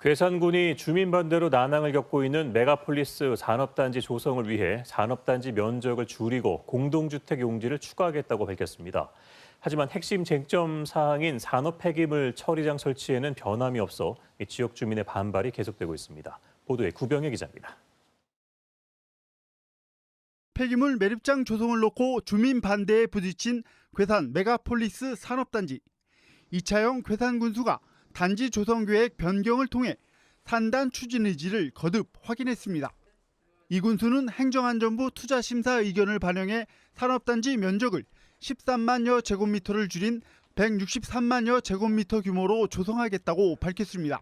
괴산군이 주민 반대로 난항을 겪고 있는 메가폴리스 산업단지 조성을 위해 산업단지 면적을 줄이고 공동주택 용지를 추가하겠다고 밝혔습니다. 하지만 핵심 쟁점 사항인 산업 폐기물 처리장 설치에는 변함이 없어 이 지역 주민의 반발이 계속되고 있습니다. 보도에 구병혜 기자입니다. 폐기물 매립장 조성을 놓고 주민 반대에 부딪힌 괴산 메가폴리스 산업단지. 2차형 괴산 군수가 단지 조성 계획 변경을 통해 산단 추진 의지를 거듭 확인했습니다. 이 군수는 행정안전부 투자심사 의견을 반영해 산업단지 면적을 13만여 제곱미터를 줄인 163만여 제곱미터 규모로 조성하겠다고 밝혔습니다.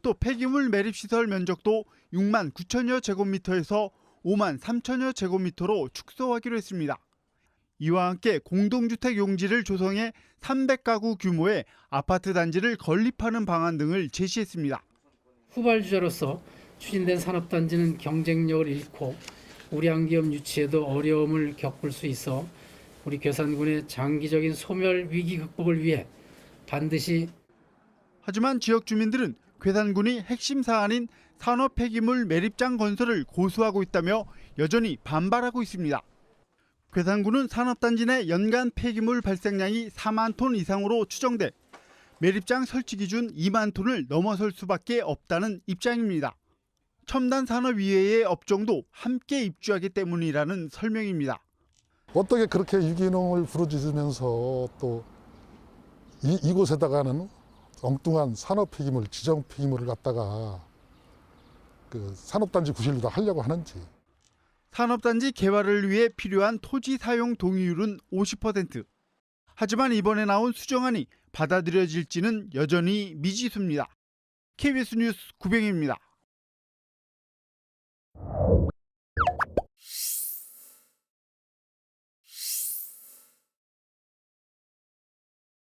또 폐기물 매립시설 면적도 6만 9천여 제곱미터에서 5만 3천여 제곱미터로 축소하기로 했습니다. 이와 함께 공동주택 용지를 조성해 300가구 규모의 아파트 단지를 건립하는 방안 등을 제시했습니다. 후발주자로서 추진된 산업단지는 경쟁력을 잃고 우리 한기업 유치에도 어려움을 겪을 수 있어 우리 괴산군의 장기적인 소멸 위기 극복을 위해 반드시 하지만 지역 주민들은 괴산군이 핵심 사안인 산업 폐기물 매립장 건설을 고수하고 있다며 여전히 반발하고 있습니다. 괴산군은 산업단지 내 연간 폐기물 발생량이 4만 톤 이상으로 추정돼 매립장 설치 기준 2만 톤을 넘어설 수밖에 없다는 입장입니다. 첨단 산업 이외의 업종도 함께 입주하기 때문이라는 설명입니다. 어떻게 그렇게 유기농을 부르짖으면서 또 이, 이곳에다가는 엉뚱한 산업 폐기물, 지정 폐기물을 갖다가 그 산업단지 구실도 하려고 하는지. 산업단지 개발을 위해 필요한 토지 사용 동의율은 50%. 하지만 이번에 나온 수정안이 받아들여질지는 여전히 미지수입니다. KBS 뉴스 구병입니다.